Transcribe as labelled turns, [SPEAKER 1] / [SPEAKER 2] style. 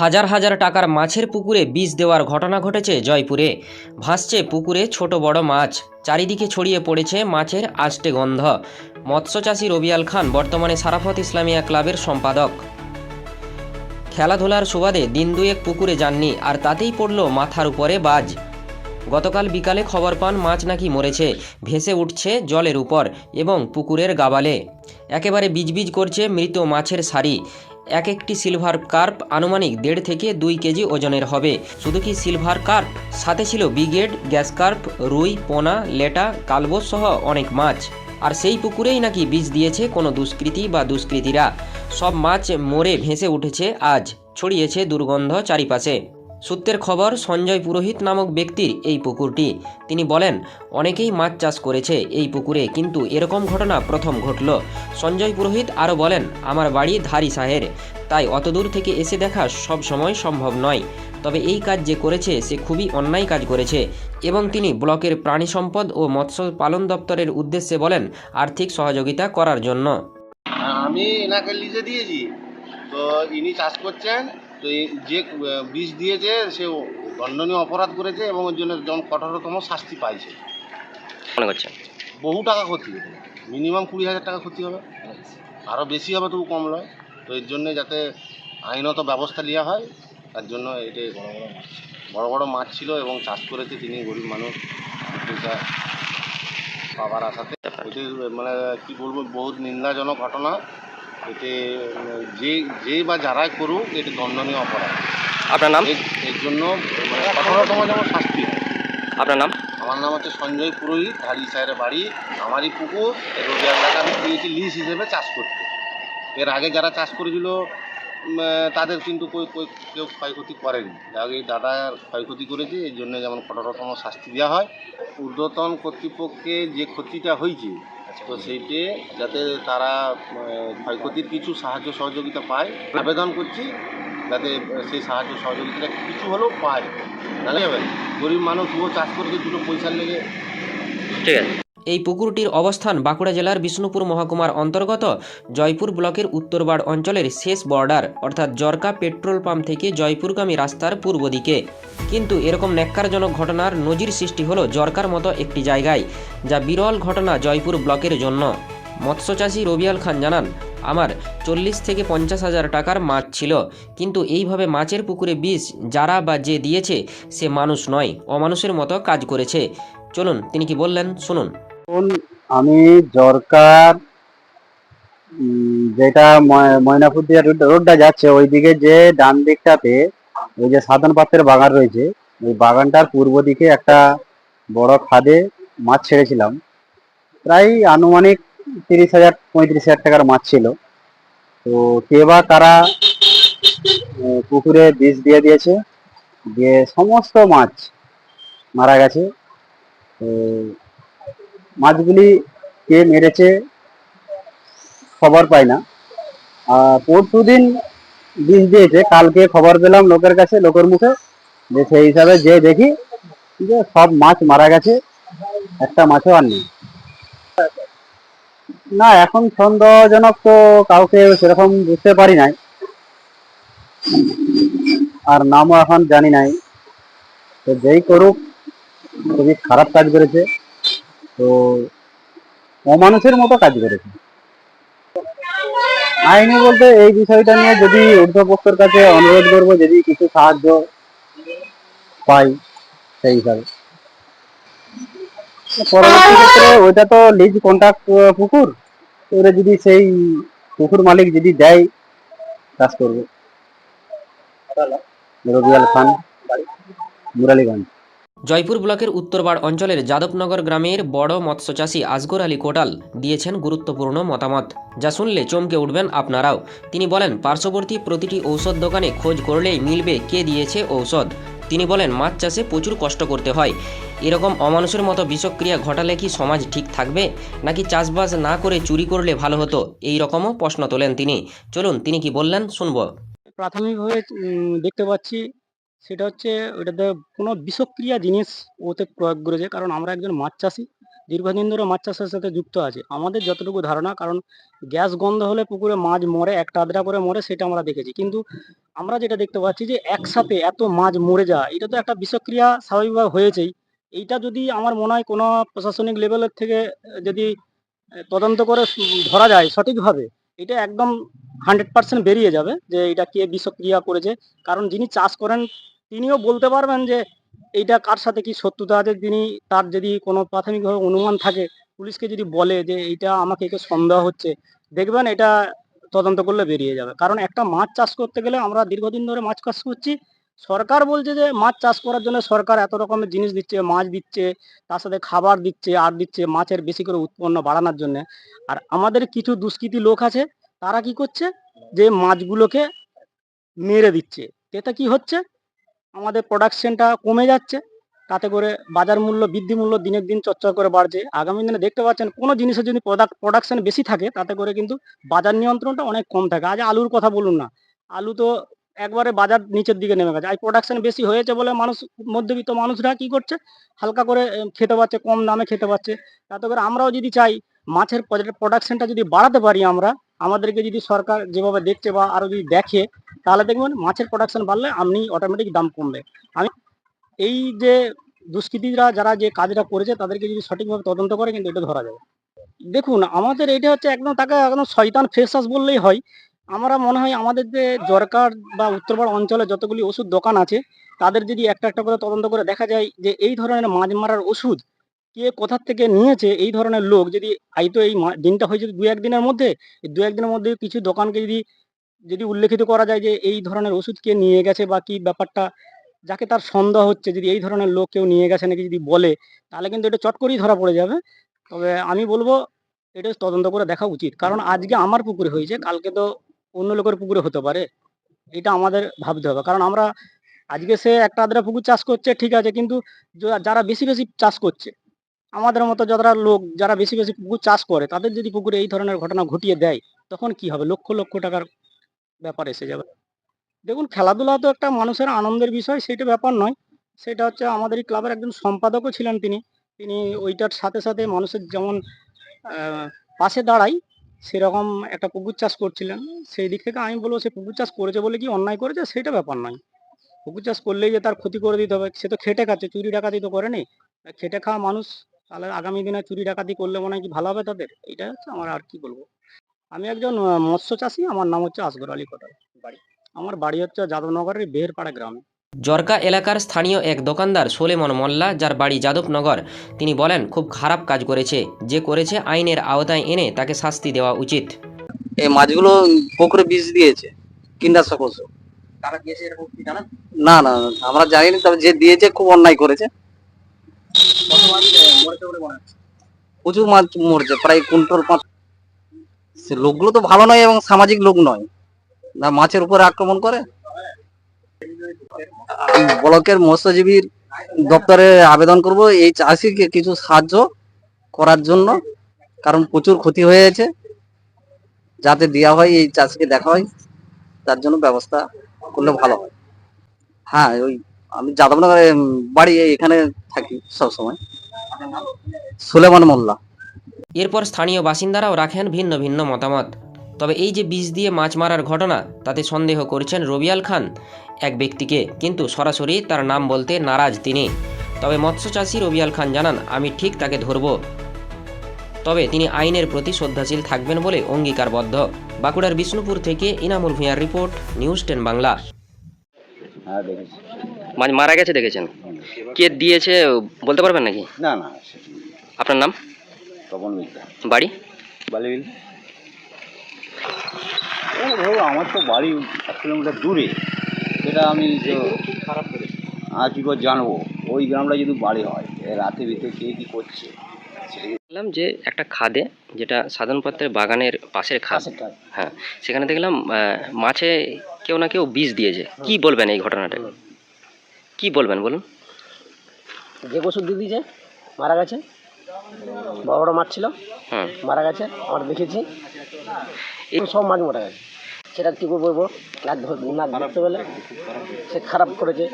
[SPEAKER 1] হাজার হাজার টাকার মাছের পুকুরে বিষ দেওয়ার ঘটনা ঘটেছে জয়পুরে। ভাসছে পুকুরে ছোট বড় মাছ। চারিদিকে ছড়িয়ে পড়েছে মাছের আষ্টে গন্ধ। মৎস্যচাষী রবিয়াল খান বর্তমানে সারাফত ইসলামিয়া ক্লাবের সম্পাদক। খেলাধুলার সুবাদে দিন দুয়েক পুকুরে যাননি, আর তাতেই পড়ল মাথার উপরে বাজ। গতকাল বিকালে খবর পান মাছ নাকি মরেছে। ভেসে উঠছে জলের উপর এবং পুকুরের গাবালে। একেবারে বিজবিজ করছে মৃত মাছের সারি। এক একটি সিলভার কার্প আনুমানিক দেড় থেকে দুই কেজি ওজনের হবে। শুধু কি সিলভার কার্প? সাথে ছিল বিগেড, গ্যাস কার্প, রুই, পোনা, লেটা, কালবোস সহ অনেক মাছ। আর সেই পুকুরেই নাকি বীজ দিয়েছে কোনো দুষ্কৃতী বা দুষ্কৃতীরা। সব মাছ মরে ভেসে উঠেছে আজ, ছড়িয়েছে দুর্গন্ধ চারিপাশে। সূত্রের খবর, সঞ্জয় পুরোহিত নামক ব্যক্তির এই পুকুরটি। তিনি বলেন, অনেকেই মাছ চাষ করেছে এই পুকুরে, কিন্তু এরকম ঘটনা প্রথম ঘটল। সঞ্জয় পুরোহিত আরও বলেন, আমার বাড়ি ধারি সাহের, তাই অতদূর থেকে এসে দেখা সব সময় সম্ভব নয়। তবে এই কাজ যে করেছে, সে খুবই অন্যায় কাজ করেছে। এবং তিনি ব্লকের প্রাণী সম্পদ ও মৎস্য পালন দপ্তরের উদ্দেশ্যে বলেন, আর্থিক সহযোগিতা করার জন্য।
[SPEAKER 2] আমি এনাকে লিজে দিয়েছি। তো ইনি চাষ করছেন তো এই যে বীজ দিয়েছে সে দণ্ডনীয় অপরাধ করেছে এবং ওর জন্য যেমন কঠোরতম শাস্তি পাইছে।
[SPEAKER 1] মনে করছেন?
[SPEAKER 2] বহু টাকা ক্ষতি হবে। মিনিমাম কুড়ি হাজার টাকা ক্ষতি হবে। আরও বেশি হবে তবু কম নয়। তো এর জন্যে যাতে আইনত ব্যবস্থা নেওয়া হয় তার জন্য এটা বড় বড় মাছ ছিল। এবং চাষ করেছে তিনি গরিব মানুষ। পাওয়ার আশাতে। মানে কি বলব বহুত নিন্দাজনক ঘটনা। এতে যে যে বা যারাই করুক এটি দণ্ডনীয় অপরাধ।
[SPEAKER 1] আপনার নাম?
[SPEAKER 2] এর- জন্য মানে কঠোরতম যেমন শাস্তি।
[SPEAKER 1] আপনার নাম?
[SPEAKER 2] আমার নাম হচ্ছে সঞ্জয় পুরোহিত হারি সাহের বাড়ি আমারই পুকুর রোজগার টাকা আমি দিয়েছি লিজ হিসেবে চাষ করতে। এর আগে যারা চাষ করেছিল তাদের কিন্তু কেউ ক্ষয়ক্ষতি করেনি। আগে দাদা ক্ষয়ক্ষতি করেছে এর জন্য যেমন কঠোরতম শাস্তি দেওয়া হয়। ঊর্ধ্বতন কর্তৃপক্ষে যে ক্ষতিটা হয়েছে তো সেইটে যাতে তারা ক্ষয়ক্ষতির কিছু সাহায্য সহযোগিতা পায়। আবেদন করছি যাতে সেই সাহায্য সহযোগিতা কিছু হলেও পায়। গরিব মানুষ ও চাষ করছে দুটো পয়সার লেগে
[SPEAKER 1] ঠিক আছে। এই পুকুরটির অবস্থান বাঁকুড়া জেলার বিষ্ণুপুর মহকুমার অন্তর্গত জয়পুর ব্লকের উত্তরবাড় অঞ্চলের শেষ বর্ডার, অর্থাৎ জরকা পেট্রোল পাম্প থেকে জয়পুরগামী রাস্তার পূর্ব দিকে। কিন্তু এরকম ন্যাক্কারজনক ঘটনার নজির সৃষ্টি হলো জরকার মতো একটি জায়গায়, যা বিরল ঘটনা জয়পুর ব্লকের জন্য। মৎস্যচাষী রবিয়াল খান জানান, আমার চল্লিশ থেকে পঞ্চাশ হাজার টাকার মাছ ছিল, কিন্তু এইভাবে মাছের পুকুরে বিষ যারা বা যে দিয়েছে, সে মানুষ নয়, অমানুষের মতো কাজ করেছে। চলুন, তিনি কি বললেন? শুনুন।
[SPEAKER 3] আমি জরকার যেটা ময়- ময়নাপুর দিয়ে রোড- রোডটা যাচ্ছে, ওইদিকে যে ডান দিকটাতে ওই যে সাধন পাত্রের বাগান রয়েছে, ওই বাগানটার পূর্ব দিকে একটা বড় খাদে মাছ ছেড়েছিলাম। প্রায় আনুমানিক তিরিশ হাজার, পঁয়ত্রিশ হাজার টাকার মাছ ছিল। তো কে বা কারা পুকুরে বিষ দিয়ে দিয়েছে, দিয়ে সমস্ত মাছ মারা গেছে। তো মাছগুলি কে মেরেছে খবর পাই না। পরশু দিন বিষ দিয়েছে, কালকে খবর পেলাম লোকের কাছে, লোকের মুখে, যে সেই হিসাবে যে দেখি যে সব মাছ মারা গেছে, একটা মাছও আর নেই। না, এখন সন্দেহজনক তো কাউকে সেরকম বুঝতে পারি নাই। আর নামও এখন জানি নাই। তো যেই করুক, খুবই খারাপ কাজ করেছে। তো অমানুষের মতো কাজ করেছে। আইনি বলতে এই বিষয়টা নিয়ে যদি ঊর্ধ্বপক্ষের কাছে অনুরোধ করব, যদি কিছু সাহায্য পাই সেই হিসাবে। পরবর্তী ক্ষেত্রে ওইটা তো লিজ কন্ট্রাক্ট পুকুর। ওরা যদি সেই পুকুর মালিক যদি দেয়, কাজ করব। রবিয়াল খান, মুরালীগঞ্জ।
[SPEAKER 1] জয়পুর ব্লকের উত্তরবাড় অঞ্চলের যাদবনগর গ্রামের বড় মৎস্যচাষী আসগর আলী কোটাল দিয়েছেন গুরুত্বপূর্ণ মতামত। যা শুনলে চমকে উঠবেন আপনারাও। তিনি বলেন, পার্শ্ববর্তী প্রতিটি ঔষধ দোকানে খোঁজ করলেই মিলবে কে দিয়েছে ঔষধ। তিনি বলেন, মাছ চাষে প্রচুর কষ্ট করতে হয়। এরকম অমানুষের মতো বিষক্রিয়া ঘটালে কি সমাজ ঠিক থাকবে? নাকি চাষবাস না করে চুরি করলে ভালো হতো? এই রকমও প্রশ্ন তোলেন তিনি। চলুন, তিনি কি বললেন, শুনব।
[SPEAKER 4] প্রাথমিকভাবে দেখতে পাচ্ছি সেটা হচ্ছে ওটাতে কোনো বিষক্রিয়া জিনিস ওতে প্রয়োগ করেছে। কারণ আমরা একজন মাছ চাষি, দীর্ঘদিন ধরে মাছ চাষের সাথে যুক্ত আছে। আমাদের যতটুকু ধারণা, কারণ গ্যাস গন্ধ হলে পুকুরে মাছ মরে, একটা আধটা করে মরে, সেটা আমরা দেখেছি। কিন্তু আমরা যেটা দেখতে পাচ্ছি যে একসাথে এত মাছ মরে যাওয়া এটা তো একটা বিষক্রিয়া স্বাভাবিকভাবে হয়েছেই। এইটা যদি আমার মনে হয় কোনো প্রশাসনিক লেভেলের থেকে যদি তদন্ত করে ধরা যায় সঠিকভাবে এটা একদম হান্ড্রেড পার্সেন্ট বেরিয়ে যাবে যে এটা কে বিষক্রিয়া করেছে। কারণ যিনি চাষ করেন, তিনিও বলতে পারবেন যে এইটা কার সাথে কি শত্রুতা আছে? তিনি তার যদি কোনো প্রাথমিকভাবে অনুমান থাকে, পুলিশকে যদি বলে যে এইটা আমাকে একে সন্দেহ হচ্ছে, দেখবেন এটা তদন্ত করলে বেরিয়ে যাবে। কারণ একটা মাছ চাষ করতে গেলে আমরা দীর্ঘদিন ধরে মাছ চাষ করছি সরকার বলছে যে মাছ চাষ করার জন্য সরকার এত রকমের জিনিস দিচ্ছে, মাছ দিচ্ছে, তার সাথে খাবার দিচ্ছে, আর দিচ্ছে, মাছের বেশি করে উৎপন্ন বাড়ানোর জন্য। আর আমাদের কিছু দুষ্কৃতী লোক আছে, তারা কি করছে? যে মাছগুলোকে মেরে দিচ্ছে। এতে কি হচ্ছে? আমাদের প্রোডাকশনটা কমে যাচ্ছে। তাতে করে বাজার মূল্য, বৃদ্ধি মূল্য দিনের দিন চর্চা করে বাড়ছে। আগামী দিনে দেখতে পাচ্ছেন, কোনো জিনিসের যদি প্রোডাক্ট প্রোডাকশন বেশি থাকে, তাতে করে কিন্তু বাজার নিয়ন্ত্রণটা অনেক কম থাকে। আজ আলুর কথা বলুন না। আলু তো একবারে বাজার নিচের দিকে নেমে গেছে। আর প্রোডাকশন বেশি হয়েছে বলে মানুষ, মধ্যবিত্ত মানুষরা কি করছে? হালকা করে খেতে পাচ্ছে কম দামে খেতে পাচ্ছে তাতে করে আমরাও যদি চাই, মাছের প্রোডাকশনটা যদি বাড়াতে পারি আমরা, আমাদেরকে যদি সরকার যেভাবে দেখছে বা আরও যদি দেখে, তাহলে দেখবেন মাছের প্রোডাকশন বাড়লে আপনি অটোমেটিক দাম কমবে। আমি এই যে দুষ্কৃতীরা যারা যে কাজটা করেছে, তাদেরকে যদি সঠিকভাবে তদন্ত করে, কিন্তু এটা ধরা যাবে। দেখুন, আমাদের এটা হচ্ছে একদম তাকে একদম শয়তান ফেসাস বললেই হয়। আমরা মনে হয় আমাদের যে জরকার বা উত্তরপাড়া অঞ্চলে যতগুলি ওষুধ দোকান আছে, তাদের যদি একটা একটা করে তদন্ত করে দেখা যায় যে এই ধরনের মাছ মারার ওষুধ কে কোথার থেকে নিয়েছে, এই ধরনের লোক যদি এই মা- দিনটা হয়েছে দু একদিনের মধ্যে, এই দু একদিনের মধ্যে কিছু দোকানকে যদি যদি উল্লেখিত করা যায় যে এই ধরনের ওষুধ কে নিয়ে গেছে বা কি ব্যাপারটা, যাকে তার সন্দেহ হচ্ছে যদি এই ধরনের লোক কেউ নিয়ে গেছে নাকি যদি বলে, তাহলে কিন্তু এটা চট করেই ধরা পড়ে যাবে। তবে আমি বলব, এটা তদন্ত করে দেখা উচিত। কারণ আজকে আমার পুকুরে হয়েছে, কালকে তো অন্য লোকের পুকুরে হতে পারে, এটা আমাদের ভাবতে হবে। কারণ আমরা আজকে সে একটা আধটা পুকুর চাষ করছে, ঠিক আছে, কিন্তু যারা বেশি বেশি চাষ করছে, আমাদের মতো যারা লোক, যারা বেশি বেশি পুকুর চাষ করে, তাদের যদি পুকুরে এই ধরনের ঘটনা ঘটিয়ে দেয়, তখন কি হবে? লক্ষ লক্ষ টাকার ব্যাপার এসে যাবে। দেখুন, খেলাধুলা তো একটা মানুষের আনন্দের বিষয় সেটা ব্যাপার নয়। সেটা হচ্ছে আমাদের এই ক্লাবের একজন সম্পাদকও ছিলেন তিনি। তিনি ওইটার সাথে সাথে মানুষের যেমন পাশে দাঁড়াই সেরকম একটা পুকুর চাষ করছিলেন। সেই দিক থেকে আমি বলব সে পুকুর চাষ করেছে বলে কি অন্যায় করেছে? সেটা ব্যাপার নয়। পুকুর চাষ করলেই যে তার ক্ষতি করে দিতে হবে, সে তো খেটে খাচ্ছে, চুরি ডাকাতি তো করেনি। খেটে খাওয়া মানুষ, তাহলে আগামী দিনে চুরি ডাকাতি করলে মনে হয় কি ভালো হবে তাদের? এটা হচ্ছে আমার আর কি বলব। আমি একজন মৎস্য চাষি, আমার নাম হচ্ছে আসগর আলী কোটাল বাড়ি। আমার বাড়ি হচ্ছে যাদবনগরের বেহেরপাড়া গ্রামে।
[SPEAKER 1] জরকা এলাকার স্থানীয় এক দোকানদার সোলেমন মোল্লা যার বাড়ি যাদবনগর তিনি বলেন খুব খারাপ কাজ করেছে। যে করেছে আইনের আওতায় এনে তাকে শাস্তি দেওয়া উচিত।
[SPEAKER 5] এই মাছগুলো পুকুরে বিষ দিয়েছে সকলস
[SPEAKER 1] কারা দিয়েছে এরকম কি জানেন?
[SPEAKER 5] না না না, আমরা জানি না তবে যে দিয়েছে খুব অন্যায় করেছে।
[SPEAKER 1] কত মাছ মরেছে বলে মনে হচ্ছে।
[SPEAKER 5] প্রচুর মাছ মরছে প্রায় কুইন্টাল পাঁচ সে লোকগুলো তো ভালো নয় এবং সামাজিক লোক নয়। না মাছের উপরে আক্রমণ করে? ব্লকের মৎস্যজীবীর দপ্তরে আবেদন করব। এই চাষিকে কিছু সাহায্য করার জন্য? কারণ প্রচুর ক্ষতি হয়েছে যাতে দেওয়া হয়, এই চাষিকে দেখা হয়, তার জন্য ব্যবস্থা করলে ভালো হয়। হ্যাঁ ওই আমি যাদবনগরে বাড়ি এখানে থাকি সব সময় সুলেমান মোল্লা।
[SPEAKER 1] এরপর স্থানীয় বাসিন্দারাও রাখেন ভিন্ন ভিন্ন মতামত। তবে এই যে বিষ দিয়ে মাছ মারার ঘটনা তাতে সন্দেহ করছেন রবিয়াল খান। এক ব্যক্তিকে কিন্তু সরাসরি তার নাম বলতে নারাজ তিনি। তবে মৎস্য মৎস্যচাষী রবিয়াল খান জানান আমি ঠিক তাকে ধরব। তবে তিনি আইনের প্রতি শ্রদ্ধাশীল থাকবেন বলে অঙ্গীকারবদ্ধ। বাঁকুড়ার বিষ্ণুপুর থেকে ইনামুল ভূঁইয়ার রিপোর্ট নিউজ টেন বাংলা।
[SPEAKER 3] হ্যাঁ
[SPEAKER 1] মাছ মারা গেছে দেখেছেন? কে দিয়েছে বলতে পারবেন নাকি?
[SPEAKER 3] না না
[SPEAKER 1] আপনার নাম?
[SPEAKER 3] তপন
[SPEAKER 1] বাড়ি?
[SPEAKER 3] বালিবিল। ধরো আমার তো বাড়ি এক কিলোমিটার দূরে সেটা আমি
[SPEAKER 2] খারাপ করেছে
[SPEAKER 3] আর কি করে জানব? ওই গ্রামটা যদি বাড়ি হয় রাতে ভিতরে কে কি করছে?
[SPEAKER 1] দেখলাম যে একটা খাদে যেটা সাধন পাত্রের বাগানের পাশের খাদ। হ্যাঁ সেখানে দেখলাম মাছে কেউ না কেউ বিষ দিয়েছে। কি বলবেন এই ঘটনাটা? কি বলবেন বলুন?
[SPEAKER 4] যে ওষুধ দিয়ে দিয়েছে মারা গেছে। বড় বড় মাছ ছিল।
[SPEAKER 1] হুম
[SPEAKER 4] মারা গেছে আমরা দেখেছি। সব মাছ মারা গেছে সেটা কী বলব? না ধরতে গেলে সে খারাপ করেছে।